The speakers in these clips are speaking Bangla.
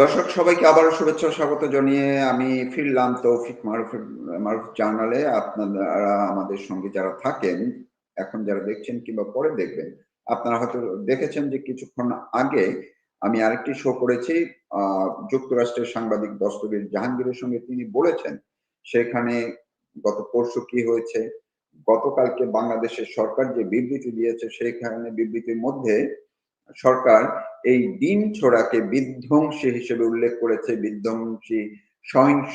দর্শক, সবাইকে আবারও শুভেচ্ছা স্বাগত জানিয়ে আমি ফিরলাম তৌফিক মারুফ মারুফ জার্নালে। আপনারা আমাদের সঙ্গে যারা থাকেন, এখন যারা দেখছেন কিংবা পরে দেখবেন, আপনারা হয়তো দেখেছেন যে কিছুক্ষণ আগে আমি আরেকটি শো করেছি যুক্তরাষ্ট্রের সাংবাদিক দস্তগীর জাহাঙ্গীরের সঙ্গে তিনি বলেছেন, সেখানে গত পরশু কি হয়েছে, গতকালকে বাংলাদেশের সরকার যে বিবৃতি দিয়েছে সেইখানে বিবৃতির মধ্যে সরকার এই দিন ছোড়াকে বিধ্বংসী হিসেবে উল্লেখ করেছে, বিধ্বংসী, সহিংস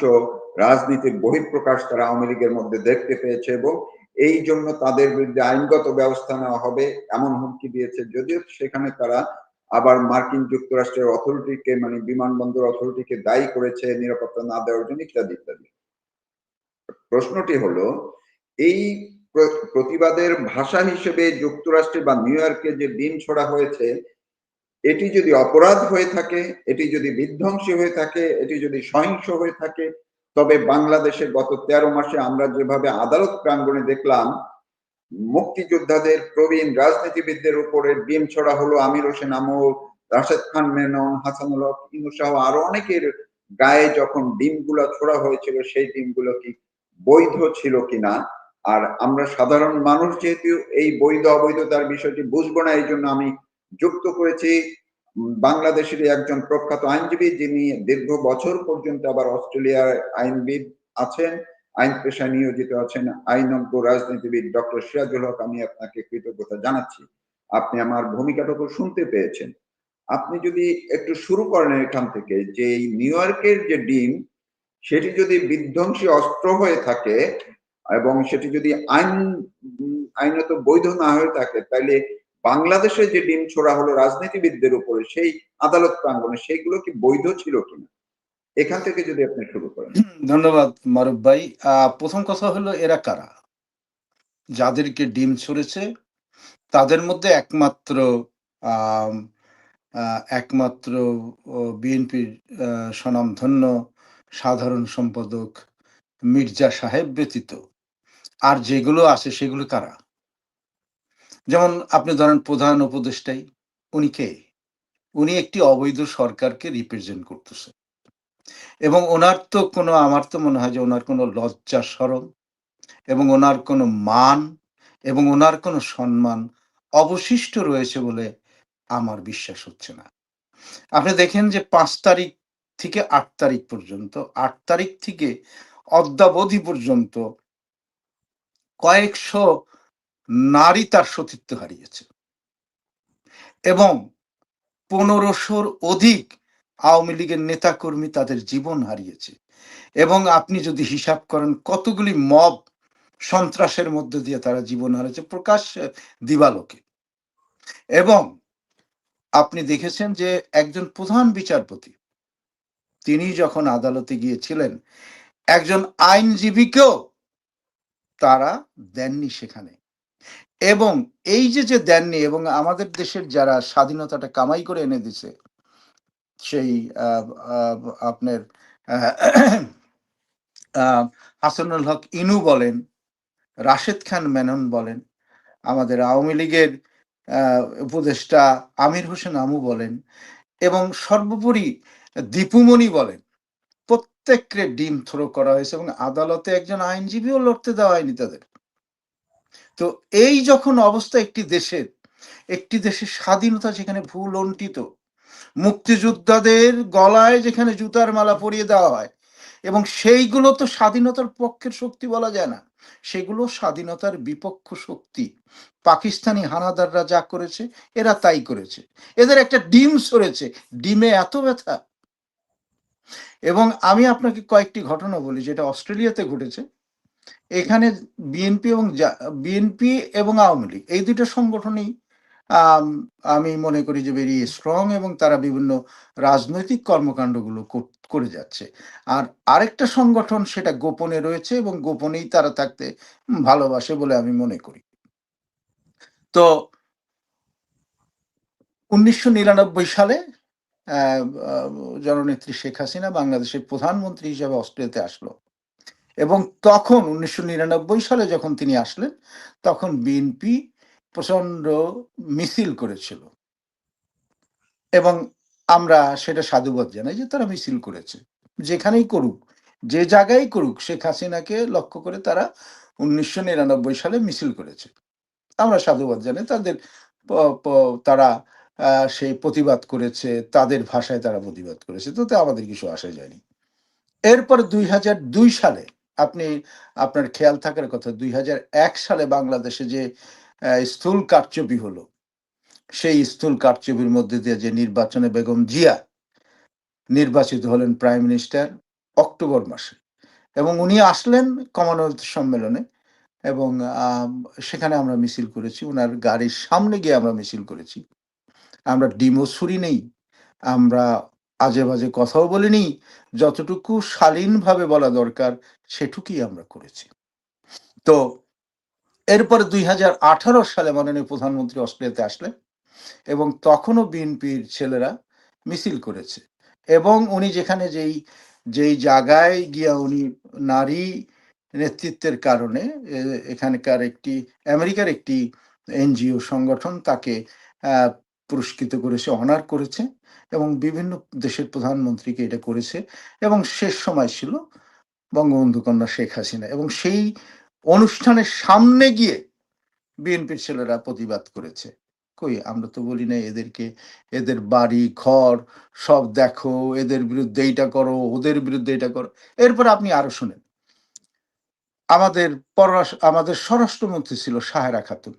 রাজনীতির বহিঃপ্রকাশ তারা আওয়ামী লীগের মধ্যে দেখতে পেয়েছে এবং এই জন্য তাদের বিরুদ্ধে আইনগত ব্যবস্থা নেওয়া হবে এমন হুমকি দিয়েছে। যদিও সেখানে তারা আবার মার্কিন যুক্তরাষ্ট্রের অথরিটিকে মানে বিমানবন্দর অথরিটিকে দায়ী করেছে নিরাপত্তা না দেওয়ার জন্য ইত্যাদি ইত্যাদি। প্রশ্নটি হলো, এই প্রতিবাদের ভাষা হিসেবে যুক্তরাষ্ট্রে বা নিউ ইয়র্কে যে দিন ছড়া হয়েছে, এটি যদি অপরাধ হয়ে থাকে, এটি যদি বিধ্বংসী হয়ে থাকে, এটি যদি সহিংস হয়ে থাকে, তবে বাংলাদেশে গত তেরো মাসে আমরা যেভাবে আদালত প্রাঙ্গণে দেখলাম, মুক্তিযোদ্ধাদের প্রবীণ রাজনীতিবিদদের উপরে ডিম ছড়া হলো আমির হোসেন আমল, রাশেদ খান মেনন, হাসানুল হক ইনুসাহ আরও অনেকের গায়ে যখন ডিমগুলো ছোড়া হয়েছিল, সেই ডিমগুলো কি বৈধ ছিল কিনা আর আমরা সাধারণ মানুষ যেহেতু এই বৈধ অবৈধতার বিষয়টি বুঝব না, এই জন্য আমি যুক্ত করেছি বাংলাদেশের একজন প্রখ্যাত আইনজীবী যিনি দীর্ঘ বছর পর্যন্ত আবার অস্ট্রেলিয়ার আইনবিদ আছেন। আইন পেশায় নিয়োজিত আছেন। আইনজ্ঞ রাজনীতিবিদ ডক্টর সিরাজুল হক, আমি আপনাকে কৃতজ্ঞতা জানাচ্ছি। আপনি আমার ভূমিকাটুকু শুনতে পেয়েছেন। আপনি যদি একটু শুরু করেন এখান থেকে যে নিউ ইয়র্কের যে ডিম, সেটি যদি বিধ্বংসী অস্ত্র হয়ে থাকে এবং সেটি যদি আইন আইনত বৈধ না হয়ে থাকে তাহলে বাংলাদেশে যে ডিম ছোড়া হলো রাজনীতিবিদদের উপরে, সেই আদালত প্রাঙ্গনে সেইগুলো কি বৈধ ছিল কিনা? এখান থেকে যদি আপনি শুরু করেন। ধন্যবাদ, মারুফ ভাই। প্রথম কথা হলো, এরা কারা? যাদেরকে ডিম ছড়েছে, তাদের মধ্যে একমাত্র একমাত্র বিএনপির স্বনামধন্য সাধারণ সম্পাদক মির্জা সাহেব ব্যতীত। আর যেগুলো আছে সেগুলো কারা? যেমন আপনি ধরেন প্রধান উপদেষ্টাই, উনি কে? উনি একটি অবৈধ সরকারকে রিপ্রেজেন্ট করতেছে। এবং ওনার তো কোনো, আমার তো মনে হয় যে ওনার কোনো লজ্জা সরম এবং ওনার কোনো মান এবং ওনার কোনো সম্মান অবশিষ্ট রয়েছে বলে আমার বিশ্বাস হচ্ছে না। আপনি দেখেন যে পাঁচ তারিখ থেকে আট তারিখ পর্যন্ত, আট তারিখ থেকে অদ্যাবধি পর্যন্ত কয়েকশো নারী তার সতীত্ব হারিয়েছে। এবং পনেরোশোর অধিক আওয়ামী লীগের নেতাকর্মী তাদের জীবন হারিয়েছে। এবং আপনি যদি হিসাব করেন, কতগুলি মব সন্ত্রাসের মধ্যে দিয়ে তারা জীবন হারিয়েছে প্রকাশ দিবালোকে। এবং আপনি দেখেছেন যে একজন প্রধান বিচারপতি, তিনি যখন আদালতে গিয়েছিলেন, একজন আইনজীবীকেও তারা দেননি সেখানে। এবং এই যে যে দেননি এবং আমাদের দেশের যারা স্বাধীনতাটা কামাই করে এনে দিছে, সেই আপনার হাসানুল হক ইনু বলেন, রাশেদ খান মেনন বলেন, আমাদের আওয়ামী লীগের উপদেষ্টা আমির হোসেন আমু বলেন এবং সর্বোপরি দীপুমণি বলেন। প্রত্যেককে ডিম থ্রো করা হয়েছে এবং আদালতে একজন আইনজীবীও লড়তে দেওয়া হয়নি তাদের। তো এই যখন অবস্থা একটি দেশের একটি দেশের স্বাধীনতা যেখানে ভুল অন্টিত মুক্তিযোদ্ধাদের গলায় যেখানে জুতার মালা পরিয়ে দেওয়া হয়, এবং সেইগুলো তো স্বাধীনতার পক্ষের শক্তি বলা যায় না, সেগুলো স্বাধীনতার বিপক্ষ শক্তি। পাকিস্তানি হানাদাররা যা করেছে, এরা তাই করেছে। এদের একটা ডিম সরেছে। ডিমে এত ব্যথা এবং আমি আপনাকে কয়েকটি ঘটনা বলি, যেটা অস্ট্রেলিয়াতে ঘটেছে। এখানে বিএনপি এবং বিএনপি এবং আওয়ামী লীগ, এই দুটো সংগঠনই, আমি মনে করি যে ভেরি স্ট্রং এবং তারা বিভিন্ন রাজনৈতিক কর্মকাণ্ডগুলো করে যাচ্ছে। আর আরেকটা সংগঠন সেটা গোপনে রয়েছে এবং গোপনেই তারা থাকতে ভালোবাসে বলে আমি মনে করি। তো উনিশশো নিরানব্বই সালে জননেত্রী শেখ হাসিনা বাংলাদেশের প্রধানমন্ত্রী হিসেবে অস্ট্রেলিয়াতে আসলো। এবং তখন উনিশশো নিরানব্বই সালে যখন তিনি আসলেন, তখন বিএনপি প্রচণ্ড মিছিল করেছিল। এবং আমরা সেটা সাধুবাদ জানাই যে তারা মিছিল করেছে। যেখানেই করুক, যে জায়গায় করুক, শেখ হাসিনাকে লক্ষ্য করে তারা উনিশশো নিরানব্বই সালে মিছিল করেছে। আমরা সাধুবাদ জানাই তাদের তারা সেই প্রতিবাদ করেছে, তাদের ভাষায় তারা প্রতিবাদ করেছে তাতে আমাদের কিছু আসা যায়নি। এরপর দুই হাজার দুই সালে, আপনি, আপনার খেয়াল থাকার কথা, দুই হাজার এক সালে বাংলাদেশে যে স্থূল কারচুপি হলো, সেই স্থূল কারচুপির মধ্যে দিয়ে যে নির্বাচনে বেগম জিয়া নির্বাচিত হলেন প্রাইম মিনিস্টার অক্টোবর মাসে, এবং উনি আসলেন কমনওয়েলথ সম্মেলনে, এবং সেখানে আমরা মিছিল করেছি ওনার গাড়ির সামনে গিয়ে আমরা মিছিল করেছি। আমরা ডিমো ছুরি নেই, আমরা আজে বাজে কথাও বলিনি, যতটুকু শালীনভাবে বলা দরকার সেটুকুই আমরা করেছি। তো এরপরে দুই হাজার আঠারো সালে মাননীয় প্রধানমন্ত্রী অস্ট্রেলিয়াতে আসলেন এবং তখনও বিএনপির ছেলেরা মিছিল করেছে এবং উনি যেখানে যেই যেই জায়গায় গিয়া উনি নারী নেতৃত্বের কারণে এখানকার একটি, আমেরিকার একটি এনজিও সংগঠন তাকে পুরস্কৃত করেছে অনার করেছে এবং বিভিন্ন দেশের প্রধানমন্ত্রীকে এটা করেছে এবং শেষ সময় ছিল বঙ্গবন্ধু কন্যা শেখ হাসিনা এবং সেই অনুষ্ঠানের সামনে গিয়ে বিএনপির ছেলেরা প্রতিবাদ করেছে। কই, আমরা তো বলি না এদেরকে, এদের বাড়ি, ঘর সব দেখো, এদের বিরুদ্ধে এইটা করো, ওদের বিরুদ্ধে এটা করো। এরপর আপনি আরও শুনেন। আমাদের পররাষ্ট্র, আমাদের স্বরাষ্ট্রমন্ত্রী ছিল সাহেরা খাতুন।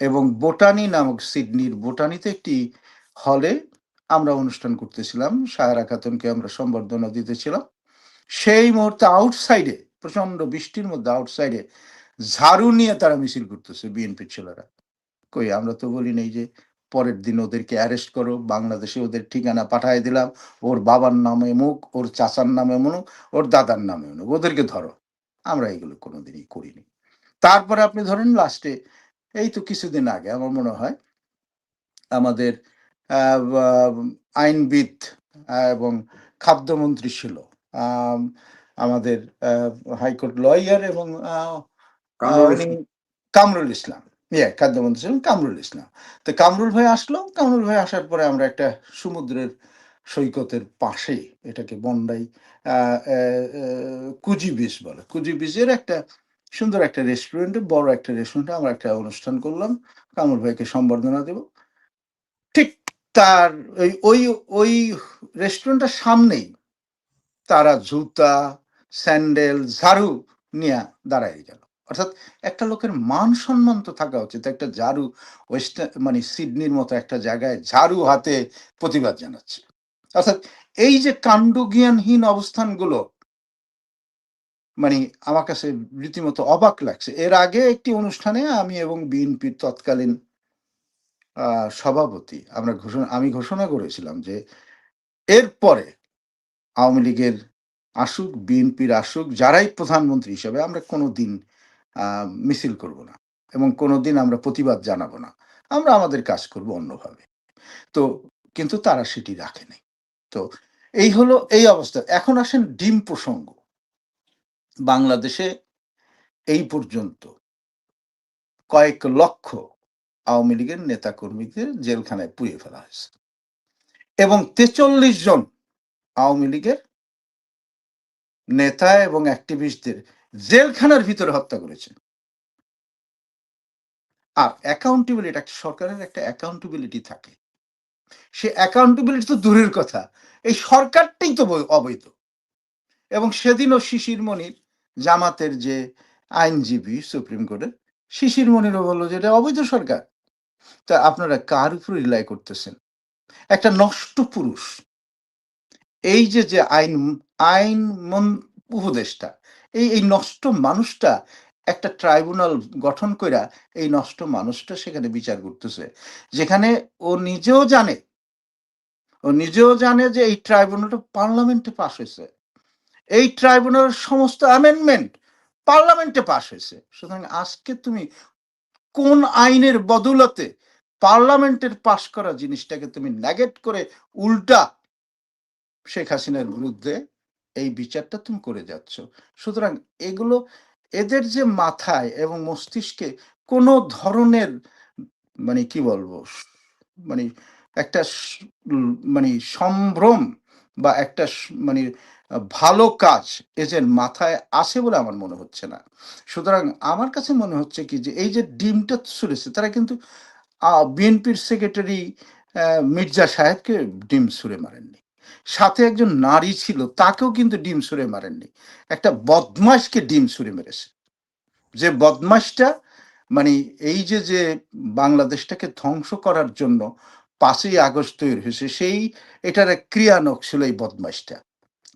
এবং বোটানি নামক সিডনির বোটানিতে একটি হলে আমরা অনুষ্ঠান করতেছিলাম। সাহেরা খাতুনকে আমরা সম্বর্ধনা দিতেছিলাম। সেই মুহূর্তে আউটসাইডে প্রচণ্ড বৃষ্টির মধ্যে আউটসাইডে ঝাড়ু নিয়ে তারা মিছিল করতেছে বিএনপির ছেলেরা। কই, আমরা তো বলি নেই যে পরের দিন ওদেরকে অ্যারেস্ট করো, বাংলাদেশে ওদের ঠিকানা পাঠায় দিলাম, ওর বাবার নামে মুখ ওর চাচার নামে মুখ ওর দাদার নামে মুখ ওদেরকে ধরো। আমরা এগুলো কোনোদিনই করিনি। তারপরে আপনি ধরেন লাস্টে এই তো কিছুদিন আগে আমার মনে হয় আমাদের আইনবিদ এবং খাদ্যমন্ত্রী ছিল আমাদের হাইকোর্ট লয়ার এবং কামরুল ইসলাম। ইয়ে খাদ্যমন্ত্রী ছিলেন কামরুল ইসলাম। তো কামরুল ভাই আসলো কামরুল ভাই আসার পরে আমরা একটা সমুদ্রের সৈকতের পাশে এটাকে বন্ডাই কুজি বিচ বলে। কুজি একটা সুন্দর একটা রেস্টুরেন্টে বড় একটা রেস্টুরেন্টে আমরা একটা অনুষ্ঠান করলাম। কামরুল ভাইকে সম্বর্ধনা দেব। ঠিক তার ওই ওই ওই রেস্টুরেন্টের সামনেই তারা জুতা, স্যান্ডেল, ঝাড়ু নিয়ে দাঁড়ায় গেল। অর্থাৎ একটা লোকের মান সম্মান তো থাকা উচিত। একটা ঝাড়ু ওয়েস্ট মানে সিডনির মতো একটা জায়গায় ঝাড়ু হাতে প্রতিবাদ জানাচ্ছে। অর্থাৎ এই যে কাণ্ডজ্ঞানহীন অবস্থানগুলো মানে আমার কাছে রীতিমতো অবাক লাগছে। এর আগে একটি অনুষ্ঠানে আমি এবং বিএনপির তৎকালীন সভাপতি আমরা ঘোষণা, আমি ঘোষণা করেছিলাম যে এরপরে আওয়ামী লীগের আসুক, বিএনপির আসুক, যারাই প্রধানমন্ত্রী হিসেবে আমরা কোনো দিন মিছিল করব না এবং কোনো দিন আমরা প্রতিবাদ জানাব না। আমরা আমাদের কাজ করব অন্যভাবে। তো কিন্তু তারা সেটি রাখে নাই তো এই হলো এই অবস্থা। এখন আসেন ডিম প্রসঙ্গ। বাংলাদেশে এই পর্যন্ত কয়েক লক্ষ আওয়ামী লীগের নেতা কর্মীদের জেলখানায় পুড়িয়ে ফেলা হয়েছে। এবং তেচল্লিশ জন আওয়ামী লীগের নেতা এবং অ্যাক্টিভিস্টদের জেলখানার ভিতরে হত্যা করেছে। আর অ্যাকাউন্টেবিলিটি একটা সরকারের একটা অ্যাকাউন্টেবিলিটি থাকে। সে অ্যাকাউন্টেবিলিটি তো দূরের কথা। এই সরকারটাই তো অবৈধ। এবং সেদিনও শিশির মনির জামাতের যে আইনজীবী সুপ্রিম কোর্টের শিশির মনিরও বলল যে এটা অবৈধ সরকার। তা আপনারা কার উপর রিলাই করতেছেন? একটা নষ্ট পুরুষ। এই যে যে আইন আইন মন উপদেষ্টা, এই এই নষ্ট মানুষটা একটা ট্রাইব্যুনাল গঠন কইরা এই নষ্ট মানুষটা সেখানে বিচার করতেছে। যেখানে ও নিজেও জানে, ও নিজেও জানে যে এই ট্রাইব্যুনালটা পার্লামেন্টে পাশ হয়েছে এই ট্রাইব্যুনালের সমস্ত অ্যামেন্ডমেন্ট পার্লামেন্টে পাশ হয়েছে। সুতরাং আজকে তুমি কোন আইনের বদলতে পার্লামেন্টের পাশ করা জিনিসটাকে তুমি নেগেট করে উল্টা শেখ হাসিনার বিরুদ্ধে এই বিচারটা তুমি করে যাচ্ছ। সুতরাং এগুলো এদের যে মাথায় এবং মস্তিষ্কে কোনো ধরনের মানে কি বলব মানে একটা মানে সম্ভ্রম বা একটা মানে ভালো কাজ এদের মাথায় আসে বলে আমার মনে হচ্ছে না। সুতরাং আমার কাছে মনে হচ্ছে কি যে এই যে ডিমটা ছুড়েছে, তারা কিন্তু বিএনপির সেক্রেটারি মির্জা সাহেবকে ডিম ছুঁড়ে মারেননি। সাথে একজন নারী ছিল, তাকেও কিন্তু ডিম ছুঁড়ে মারেননি। একটা বদমাশকে ডিম ছুঁড়ে মেরেছে। যে বদমাশটা মানে এই যে যে বাংলাদেশটাকে ধ্বংস করার জন্য পাঁচই আগস্ট তৈরি হয়েছে, সেই, এটার এক ক্রিয়ানক ছিল এই বদমাশটা।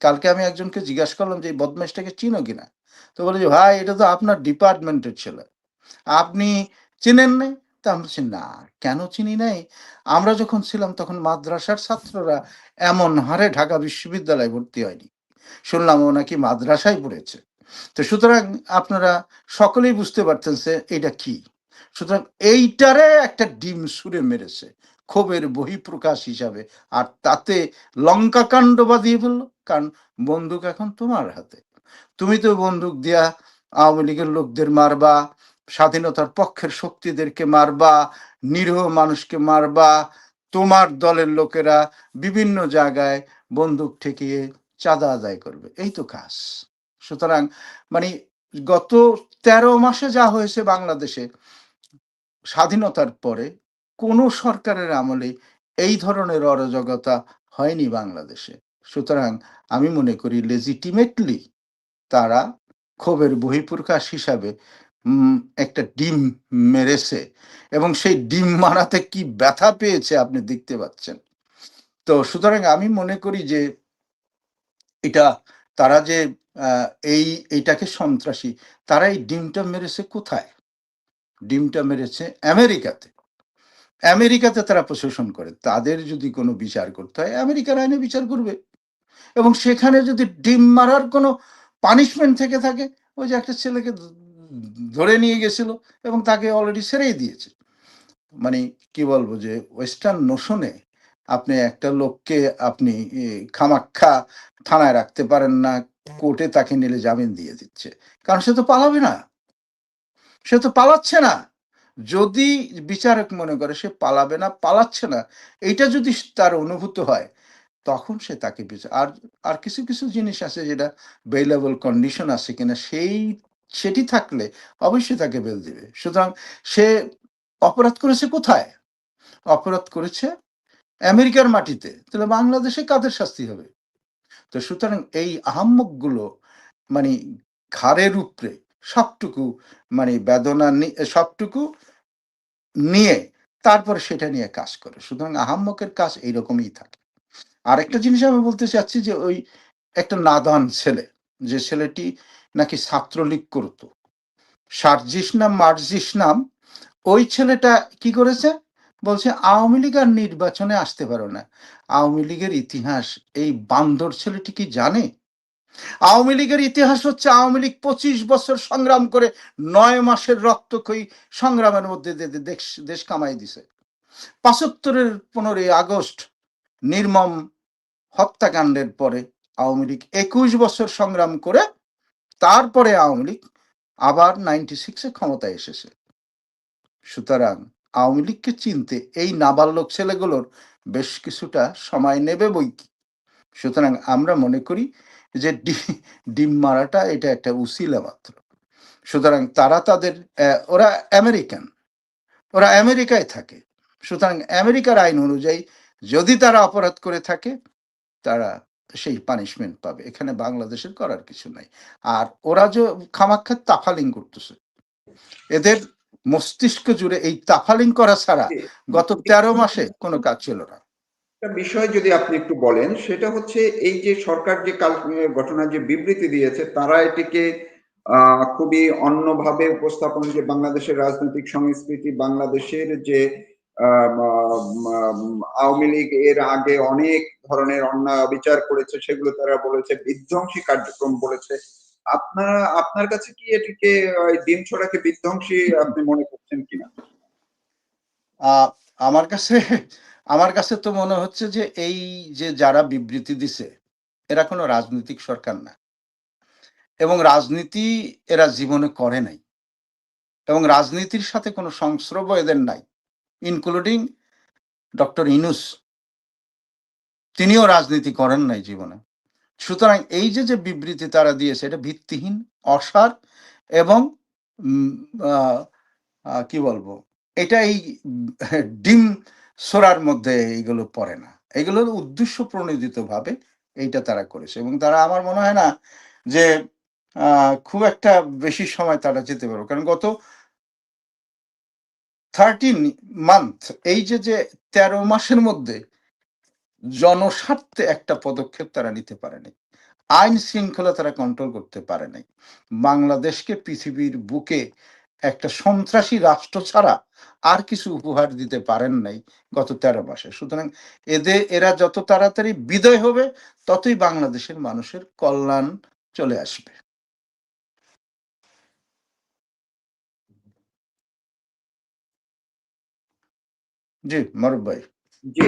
কালকে আমি একজনকে জিজ্ঞাসা করলাম যে, এই বদমাশটাকে চিনো কিনা? তো বলে যে, ভাই, এটা তো আপনার ডিপার্টমেন্টের ছেলে। আপনি চিনেন নাই? তা আমি বলছি, না, কেন চিনি নাই? আমরা যখন ছিলাম তখন মাদ্রাসার ছাত্ররা এমন হারে ঢাকা বিশ্ববিদ্যালয়ে ভর্তি হয়নি। শুনলাম ও নাকি মাদ্রাসায় পড়েছে। তো সুতরাং আপনারা সকলেই বুঝতে পারতেন যে, এটা কি? সুতরাং এইটারে একটা ডিম সুরে মেরেছে। ক্ষোভের বহিঃপ্রকাশ হিসাবে। আর তাতে লঙ্কা কাণ্ড বাঁধিয়ে ফেলল কারণ বন্দুক এখন তোমার হাতে। তুমি তো বন্দুক দিয়া আওয়ামী লীগের লোকদের মারবা, স্বাধীনতার পক্ষের শক্তিদেরকে মারবা, নিরীহ মানুষকে মারবা, তোমার দলের লোকেরা বিভিন্ন জায়গায় বন্দুক ঠেকিয়ে চাঁদা আদায় করবে। এই তো কাজ। সুতরাং মানে গত তেরো মাসে যা হয়েছে বাংলাদেশে, স্বাধীনতার পরে কোনো সরকারের আমলে এই ধরনের অরাজকতা হয়নি বাংলাদেশে। সুতরাং আমি মনে করি লেজিটিমেটলি তারা ক্ষোভের বহিঃপ্রকাশ হিসাবে একটা ডিম মেরেছে এবং সেই ডিম মারাতে কি ব্যথা পেয়েছে আপনি দেখতে পাচ্ছেন। তো সুতরাং আমি মনে করি যে এটা, তারা যে এই, এইটাকে সন্ত্রাসী, তারা এই ডিমটা মেরেছে কোথায়? ডিমটা মেরেছে আমেরিকাতে। আমেরিকাতে তারা প্রশাসন করে। তাদের যদি কোনো বিচার করতে হয়, আমেরিকার আইনে বিচার করবে। এবং সেখানে যদি ডিম মারার কোনো পানিশমেন্ট থেকে থাকে, ওই যে একটা ছেলেকে ধরে নিয়ে গেছিল এবং তাকে অলরেডি ছেড়েই দিয়েছে। মানে কি বলব যে ওয়েস্টার্ন নোশনে আপনি একটা লোককে আপনি খামাক্ষা থানায় রাখতে পারেন না, কোর্টে তাকে নিলে জামিন দিয়ে দিচ্ছে। কারণ সে তো পালাবে না। সে তো পালাচ্ছে না। যদি বিচারক মনে করে সে পালাবে না, পালাচ্ছে না, এইটা যদি তার অনুভূত হয় তখন সে তাকে বিচার আর আর কিছু কিছু জিনিস আছে যেটা বেলেবল কন্ডিশন আছে কিনা সেই, সেটি থাকলে অবশ্যই তাকে বেল দিবে। সুতরাং সে অপরাধ করেছে কোথায়? অপরাধ করেছে আমেরিকার মাটিতে। তাহলে বাংলাদেশে কাদের শাস্তি হবে? তো সুতরাং এই আহাম্মকগুলো মানে ঘাড়ের উপরে সবটুকু মানে বেদনা সবটুকু নিয়ে তারপরে সেটা নিয়ে কাজ করে। সুতরাং আহাম্মকের কাজ এইরকমই থাকে। আরেকটা জিনিস আমি বলতে চাচ্ছি যে ওই একটা নাদান ছেলে, যে ছেলেটি নাকি ছাত্রলীগ করতো। সার্জিস নাম মার্জিস নাম ওই ছেলেটা কি করেছে? বলছে, আওয়ামী লীগ আর নির্বাচনে আসতে পারো না। আওয়ামী লীগের ইতিহাস, এই বান্দর ছেলেটি কি জানে? আওয়ামী লীগের ইতিহাস হচ্ছে আওয়ামী লীগ পঁচিশ বছর সংগ্রাম করে নয় মাসের রক্তক্ষয়ী সংগ্রামের মধ্যে দেশ দেশ কামাই দিছে। পাঁচাত্তরের পনেরোই আগস্ট নির্মম হত্যাকাণ্ডের পরে আওয়ামী লীগ একুশ বছর সংগ্রাম করে তারপরে আওয়ামী লীগ আবার নাইনটি সিক্সে ক্ষমতায় এসেছে। সুতরাং আওয়ামী লীগকে চিনতে এই নাবালক ছেলেগুলোর বেশ কিছুটা সময় নেবে বই কি। সুতরাং আমরা মনে করি যে ডিম মারাটা এটা একটা উসিলা মাত্র। সুতরাং তারা তাদের ওরা আমেরিকান, ওরা আমেরিকায় থাকে। সুতরাং আমেরিকার আইন অনুযায়ী যদি তারা অপরাধ করে থাকে তারা সেই পানিশমেন্ট পাবে। এখানে বাংলাদেশের করার কিছু নাই। আর ওরা যে খামাক্ষা তাফালিং করতেছে এদের মস্তিষ্ক জুড়ে এই তাফালিং করা ছাড়া গত তেরো মাসে কোনো কাজ ছিল না। একটা বিষয় যদি আপনি একটু বলেন সেটা হচ্ছে এই যে সরকার যে কাল ঘটনার যে বিবৃতি দিয়েছে তারা এটিকে আহ, খুবই অন্যভাবে উপস্থাপন যে বাংলাদেশের রাজনৈতিক সংস্কৃতি বাংলাদেশের যে আওয়ামী লীগ এর আগে অনেক ধরনের অন্যায় অবিচার করেছে, সেগুলো তারা বলেছে, বিধ্বংসী কার্যক্রম বলেছে। আপনারা, আপনার কাছে কি এটিকে ডিম ছড়াকে বিধ্বংসী আপনি মনে করছেন কিনা? আমার কাছে আমার কাছে তো মনে হচ্ছে যে এই যে যারা বিবৃতি দিছে, এরা কোনো রাজনৈতিক সরকার না। এবং রাজনীতি এরা জীবনে করে নাই। এবং রাজনীতির সাথে কোনো সংস্রব এদের নাই। ইনক্লুডিং ডক্টর ইনুস তিনিও রাজনীতি করেন নাই জীবনে। সুতরাং এই যে যে বিবৃতি তারা দিয়েছে, এটা ভিত্তিহীন, অসার এবং কি বলব, এটা এই ডিম সোরার মধ্যে এইগুলো পড়ে না। এগুলোর উদ্দেশ্য প্রণোদিত ভাবে এইটা তারা করেছে এবং তারা আমার মনে হয় না যে খুব একটা বেশি সময় তারা যেতে পারবে। কারণ গত থার্টিন মান্থ এই যে যে তেরো মাসের মধ্যে জনস্বার্থে একটা পদক্ষেপ তারা নিতে পারেনি আইন শৃঙ্খলা তারা কন্ট্রোল করতে পারে নাই। বাংলাদেশকে পৃথিবীর বুকে একটা সন্ত্রাসী রাষ্ট্র ছাড়া আর কিছু উপহার দিতে পারেন নাই গত তেরো মাসে। সুতরাং এদের এরা যত তাড়াতাড়ি বিদায় হবে, ততই বাংলাদেশের মানুষের কল্যাণ চলে আসবে। জি মারুফ ভাই। জি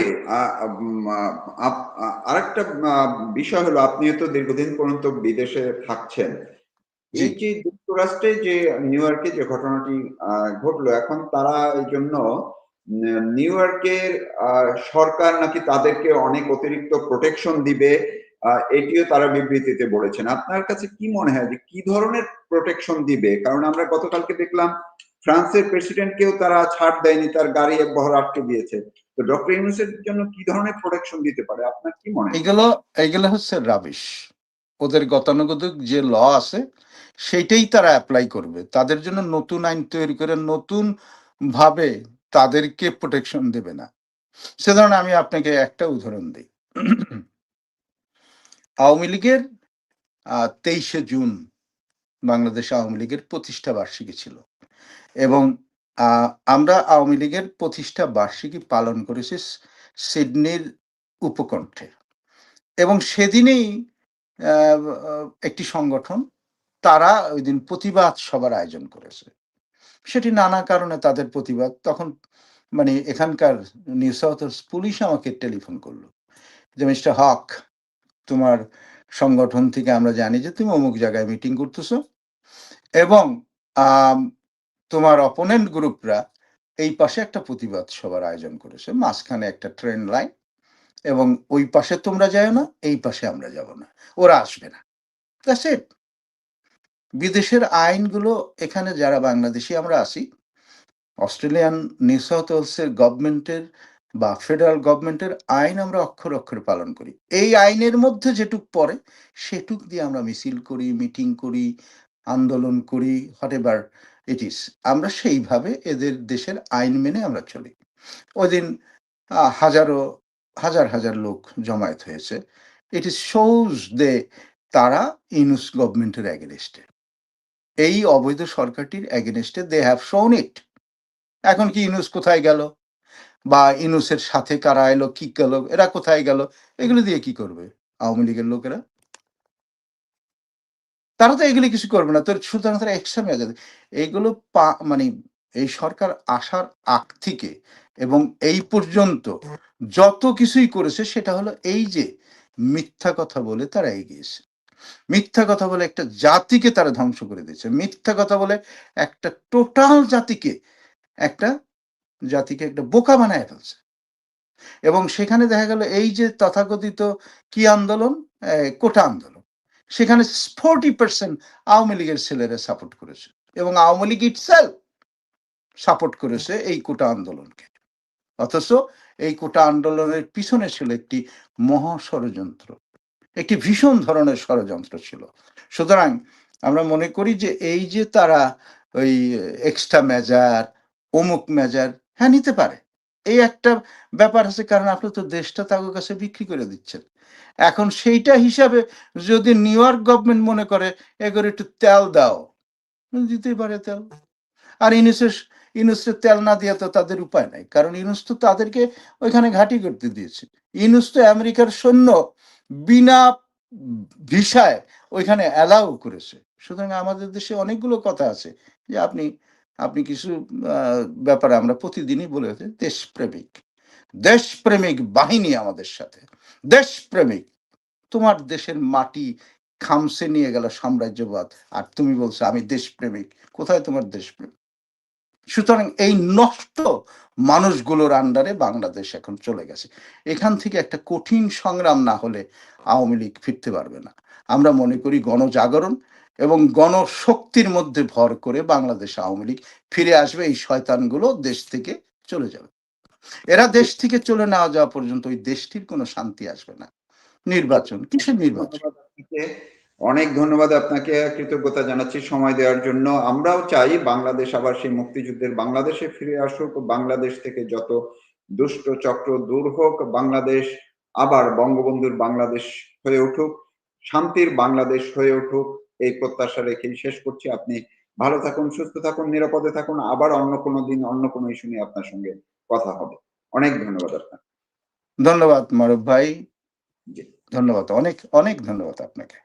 আরেকটা বিষয় হলো আপনিও তো দীর্ঘদিন পর্যন্ত বিদেশে থাকছেন। এই যে যুক্তরাষ্ট্রে যে নিউ ইয়র্কে যে ঘটনাটি ঘটলো এখন তারা এই জন্য নিউ ইয়র্কের আহ, সরকার নাকি তাদেরকে অনেক অতিরিক্ত প্রোটেকশন দিবে আহ, এটিও তারা বিবৃতিতে বলেছেন। আপনার কাছে কি মনে হয় যে কি ধরনের প্রোটেকশন দিবে? কারণ আমরা গতকালকে দেখলাম ফ্রান্সের প্রেসিডেন্টকেও তারা ছাড় দেয়নি, তার গাড়ি এক বহর আটকে দিয়েছে। তো ডক্টর ইউনুসের জন্য কি ধরনের প্রোটেকশন দিতে পারে? আপনার কি মনে এগুলো এগুলো হচ্ছে রাবিশ ওদের গতানুগতিক যে ল আছে, সেইটাই তারা অ্যাপ্লাই করবে। তাদের জন্য নতুন আইন তৈরি করে নতুন ভাবে তাদেরকে প্রোটেকশন দেবে না। সে আমি আপনাকে একটা উদাহরণ দিই। আওয়ামী লীগের তেইশে জুন বাংলাদেশ আওয়ামী লীগের প্রতিষ্ঠা বার্ষিকী ছিল। এবং আমরা আওয়ামী লীগের প্রতিষ্ঠা বার্ষিকী পালন করেছি সিডনির উপকণ্ঠে। এবং সেদিনেই একটি সংগঠন, তারা ওই দিন প্রতিবাদ সভার আয়োজন করেছে। সেটি নানা কারণে তাদের প্রতিবাদ। তখন মানে এখানকার নিউ সাউথ পুলিশ আমাকে টেলিফোন করল যে, মিস্টার হক, তোমার সংগঠন থেকে আমরা জানি যে, তুমি অমুক জায়গায় মিটিং করতেছো এবং তোমার অপোনেন্ট গ্রুপরা এই পাশে একটা প্রতিবাদ সভার আয়োজন করেছে। মাঝখানে একটা ট্রেন লাইন এবং ওই পাশে তোমরা যাও না, এই পাশে আমরা যাব না। ওরা আসবে না. বিদেশের আইনগুলো এখানে যারা বাংলাদেশি আমরা আসি অস্ট্রেলিয়ান নিউ সাউথ গভর্নমেন্টের বা ফেডারেল গভর্নমেন্টের আইন আমরা অক্ষর অক্ষরে পালন করি। এই আইনের মধ্যে যেটুক পড়ে, সেটুক দিয়ে আমরা মিছিল করি মিটিং করি, আন্দোলন করি হোয়াট ইট ইস আমরা সেইভাবে এদের দেশের আইন মেনে আমরা চলি। ওই দিন হাজারো, হাজার হাজার লোক জমায়েত হয়েছে। ইট ইস শোজ দে তারা ইনুস গভর্নমেন্টের অ্যাগেনস্টে এই অবৈধ সরকারটির অ্যাগেনস্টে দে হ্যাভ শোন ইট এখন কি ইনুস কোথায় গেল? বা ইনুসের সাথে কারা এলো, কি গেল এরা কোথায় গেল? এগুলো দিয়ে কি করবে? আওয়ামী লীগের লোকেরা? তারা তো এগুলি কিছু করবে না। তোর সুতরাং তারা এক্সট্রা মেজাজ এইগুলো পা- মানে এই সরকার আসার আগ থেকে এবং এই পর্যন্ত যত কিছুই করেছে, সেটা হলো এই যে মিথ্যা কথা বলে তারা এগিয়েছে। মিথ্যা কথা বলে একটা জাতিকে তারা ধ্বংস করে দিয়েছে। মিথ্যা কথা বলে একটা টোটাল জাতিকে একটা জাতিকে একটা বোকা বানায় ফেলছে। এবং সেখানে দেখা গেল এই যে তথাকথিত কি আন্দোলন? কোটা আন্দোলন। সেখানে ফোরটি পার্সেন্ট আওয়ামী লীগের ছেলেরা সাপোর্ট করেছে এবং আওয়ামী লীগ ইটসেলফ সাপোর্ট করেছে এই কোটা আন্দোলনকে। অথচ এই কোটা আন্দোলনের পিছনে ছিল একটি মহা ষড়যন্ত্র, একটি ভীষণ ধরনের ষড়যন্ত্র ছিল। সুতরাং আমরা মনে করি যে এই যে তারা ওই এক্সট্রা মেজার অমুক মেজার হ্যাঁ নিতে পারে। এই একটা ব্যাপার আছে, কারণ আপনি তো দেশটা তাদের কাছে বিক্রি করে দিচ্ছেন। এখন সেইটা হিসাবে যদি নিউ ইয়র্ক গভর্নমেন্ট মনে করে এগুলো একটু তেল দাও। দিতেই পারে তেল। আর ইনুসের ইনুসের তেল না দিয়ে তো তাদের উপায় নাই। কারণ ইনুস তো তাদেরকে ওইখানে ঘাঁটি করতে দিয়েছে। ইনুস তো আমেরিকার সৈন্য বিনা ভিসায় ওইখানে অ্যালাউ করেছে। সুতরাং আমাদের দেশে অনেকগুলো কথা আছে যে আপনি আপনি কিছু ব্যাপারে আমরা প্রতিদিনই বলে দেশপ্রেমিক। দেশপ্রেমিক বাহিনী আমাদের সাথে। দেশপ্রেমিক। তোমার দেশের মাটি খামসে নিয়ে গেল সাম্রাজ্যবাদ। আর তুমি বলছো, আমি দেশপ্রেমিক। কোথায় তোমার দেশপ্রেম সুতরাং এই নষ্ট মানুষগুলোর আন্ডারে বাংলাদেশ এখন চলে গেছে। এখান থেকে একটা কঠিন সংগ্রাম না হলে আওয়ামী লীগ ফিরতে পারবে না। আমরা মনে করি গণজাগরণ এবং গণশক্তির মধ্যে ভর করে বাংলাদেশ আওয়ামী লীগ ফিরে আসবে। এই শয়তানগুলো দেশ থেকে চলে যাবে। এরা দেশ থেকে চলে না যাওয়া পর্যন্ত ওই দেশটির কোনো শান্তি আসবে না। নির্বাচন কিসের নির্বাচন? অনেক ধন্যবাদ আপনাকে কৃতজ্ঞতা জানাচ্ছি সময় দেওয়ার জন্য। আমরাও চাই বাংলাদেশ আবার সেই মুক্তিযুদ্ধের বাংলাদেশে ফিরে আসুক। বাংলাদেশ থেকে যত দুষ্ট চক্র দূর হোক বাংলাদেশ আবার বঙ্গবন্ধুর বাংলাদেশ হয়ে উঠুক শান্তির বাংলাদেশ হয়ে উঠুক এই প্রত্যাশা রেখেই শেষ করছি। আপনি ভালো থাকুন সুস্থ থাকুন নিরাপদে থাকুন। আবার অন্য কোনো দিন অন্য কোনো ইস্যু নিয়ে আপনার সঙ্গে কথা হবে। অনেক ধন্যবাদ আপনার ধন্যবাদ মারুফ ভাই। ধন্যবাদ। অনেক অনেক ধন্যবাদ আপনাকে।